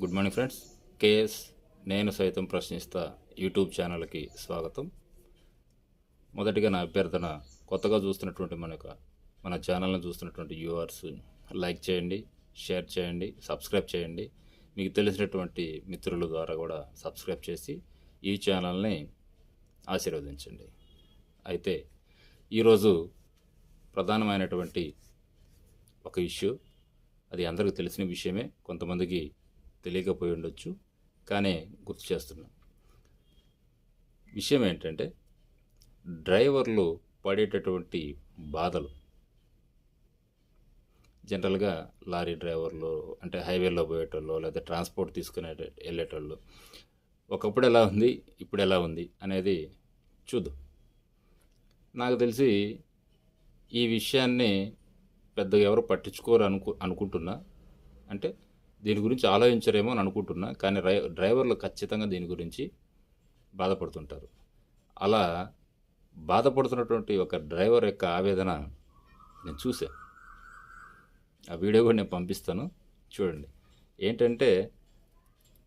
Good morning friends. KS నేను సైతం ప్రశ్నిస్తా యూట్యూబ్ ఛానల్కి స్వాగతం. మొదటిగా నా అభ్యర్థన కొత్తగా చూస్తున్నటువంటి మన యొక్క మన ఛానల్ని చూస్తున్నటువంటి వ్యూవర్స్ లైక్ చేయండి షేర్ చేయండి సబ్స్క్రైబ్ చేయండి. మీకు తెలిసినటువంటి మిత్రుల ద్వారా కూడా సబ్స్క్రైబ్ చేసి ఈ ఛానల్ని ఆశీర్వదించండి. అయితే ఈరోజు ప్రధానమైనటువంటి ఒక ఇష్యూ. అది అందరికీ తెలిసిన విషయమే. కొంతమందికి తెలియకపోయి ఉండొచ్చు కానీ గుర్తు చేస్తున్నాం. విషయం ఏంటంటే డ్రైవర్లు పడేటటువంటి బాధలు. జనరల్గా లారీ డ్రైవర్లు అంటే హైవేలో పోయేటోళ్ళు లేదా ట్రాన్స్పోర్ట్ తీసుకునే వెళ్ళేటోళ్ళు ఒకప్పుడు ఎలా ఉంది ఇప్పుడు ఎలా ఉంది అనేది చూద్దాం. నాకు తెలిసి ఈ విషయాన్ని పెద్దగా ఎవరు పట్టించుకోరు అనుకు అనుకుంటున్నా. అంటే దీని గురించి ఆలోచించరేమో అని అనుకుంటున్నా కానీ డ్రైవర్లు ఖచ్చితంగా దీని గురించి బాధపడుతుంటారు. అలా బాధపడుతున్నటువంటి ఒక డ్రైవర్ యొక్క ఆవేదన నేను చూసా ఆ వీడియో కూడా నేను పంపిస్తాను. చూడండి. ఏంటంటే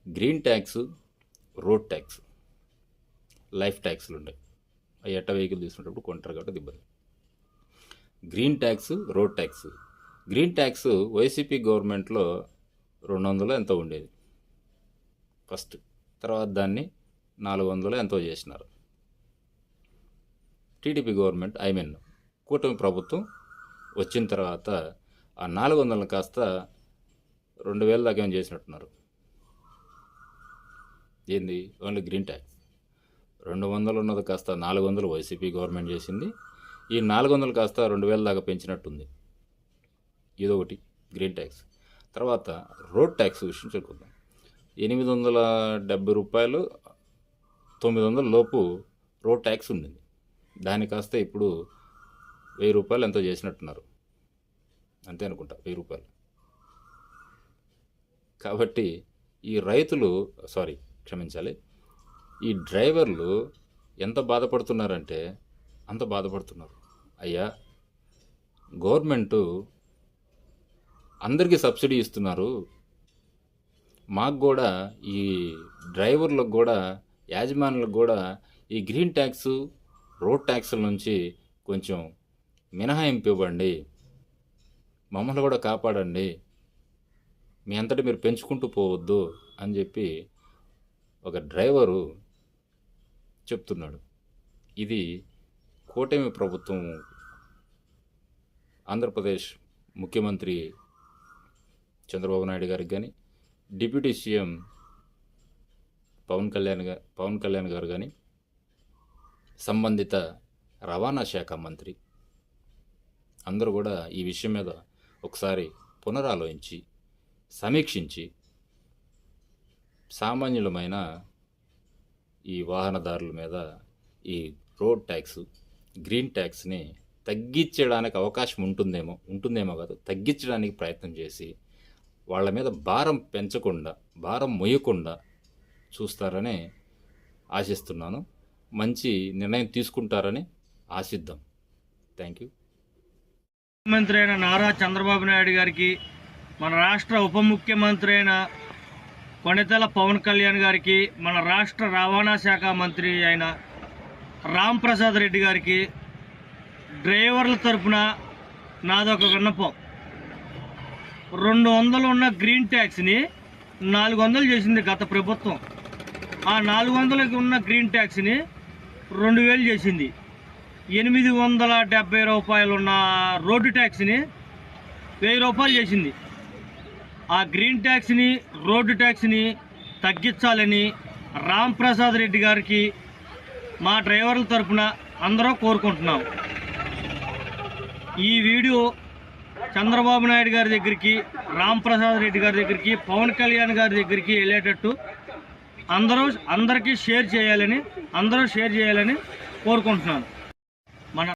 green tax road tax life ట్యాక్స్లు ఉంటాయి. అవి ఎట్ట వెహికల్ తీసుకునేటప్పుడు కొంటారు కాబట్టి అది ఇబ్బంది. Green tax road tax. Green tax YCP గవర్నమెంట్లో రెండు వందలు ఎంతో ఉండేది. ఫస్ట్ తర్వాత దాన్ని నాలుగు వందలు ఎంతో చేసినారు. టీడీపీ గవర్నమెంట్ ఐ మీన్ కూటమి ప్రభుత్వం వచ్చిన తర్వాత ఆ నాలుగు వందలను కాస్త రెండు వేల దాకా ఏం చేసినట్టున్నారు. ఏంది? Only green tax. రెండు వందలు ఉన్నది కాస్త నాలుగు వందలు వైసీపీ గవర్నమెంట్ చేసింది. ఈ నాలుగు వందలు కాస్త రెండు వేల దాకా పెంచినట్టుంది. ఇదొకటి గ్రీన్ ట్యాక్స్. తర్వాత రోడ్ ట్యాక్స్ విషయం చెప్పుకుందాం. ఎనిమిది వందల డెబ్బై రూపాయలు తొమ్మిది వందల లోపు రోడ్ ట్యాక్స్ ఉండింది. దాని కాస్త ఇప్పుడు వెయ్యి రూపాయలు ఎంతో చేసినట్టున్నారు. అంతే అనుకుంటా వెయ్యి రూపాయలు. కాబట్టి ఈ రైతులు సారీ క్షమించాలి ఈ డ్రైవర్లు ఎంత బాధపడుతున్నారంటే అంత బాధపడుతున్నారు. అయ్యా గవర్నమెంటు అందరికీ సబ్సిడీ ఇస్తున్నారు. మాకు కూడా ఈ డ్రైవర్లకు కూడా యాజమానులకు కూడా ఈ గ్రీన్ ట్యాక్స్ రోడ్ ట్యాక్స్ల నుంచి కొంచెం మినహాయింపు ఇవ్వండి మమ్మల్ని కూడా కాపాడండి. మీ అంతటి మీరు పెంచుకుంటూ పోవద్దు అని చెప్పి ఒక డ్రైవరు చెప్తున్నాడు. ఇది కూటమి ప్రభుత్వం ఆంధ్రప్రదేశ్ ముఖ్యమంత్రి చంద్రబాబు నాయుడు గారికి కానీ డిప్యూటీ సీఎం పవన్ కళ్యాణ్ పవన్ కళ్యాణ్ గారు కానీ సంబంధిత రవాణా శాఖ మంత్రి అందరూ కూడా ఈ విషయం మీద ఒకసారి పునరాలోచించి సమీక్షించి సామాన్యులమైన ఈ వాహనదారుల మీద ఈ రోడ్ ట్యాక్స్ గ్రీన్ ట్యాక్స్ని తగ్గించడానికి అవకాశం ఉంటుందేమో ఉంటుందేమో కాదు తగ్గించడానికి ప్రయత్నం చేసి వాళ్ళ మీద భారం పెంచకుండా భారం మొయ్యకుండా చూస్తారని ఆశిస్తున్నాను. మంచి నిర్ణయం తీసుకుంటారని ఆశిద్దాం. Thank you. ముఖ్యమంత్రి అయిన నారా చంద్రబాబు నాయుడు గారికి మన రాష్ట్ర ఉప ముఖ్యమంత్రి అయిన కొణితెల పవన్ కళ్యాణ్ గారికి మన రాష్ట్ర రవాణా శాఖ మంత్రి అయిన రామ్ ప్రసాద్ రెడ్డి గారికి డ్రైవర్ల తరఫున నాదొక విన్నపం. రెండు వందలు ఉన్న గ్రీన్ ట్యాక్స్ని నాలుగు వందలు చేసింది గత ప్రభుత్వం. ఆ నాలుగు వందలకి ఉన్న గ్రీన్ ట్యాక్స్ని రెండు వేలు చేసింది. ఎనిమిది వందల డెబ్బై రూపాయలు ఉన్న రోడ్డు ట్యాక్స్ని వెయ్యి రూపాయలు చేసింది. ఆ గ్రీన్ ట్యాక్స్ని రోడ్డు ట్యాక్స్ని తగ్గించాలని రామ్ ప్రసాద్ రెడ్డి గారికి మా డ్రైవర్ల తరపున అందరూ కోరుకుంటున్నాం. ఈ వీడియో చంద్రబాబు నాయుడు గారి దగ్గరికి రాంప్రసాద్ రెడ్డి గారి దగ్గరికి పవన్ కళ్యాణ్ గారి దగ్గరికి వెళ్ళేటట్టు అందరూ అందరికీ షేర్ చేయాలని అందరూ షేర్ చేయాలని కోరుకుంటున్నాను.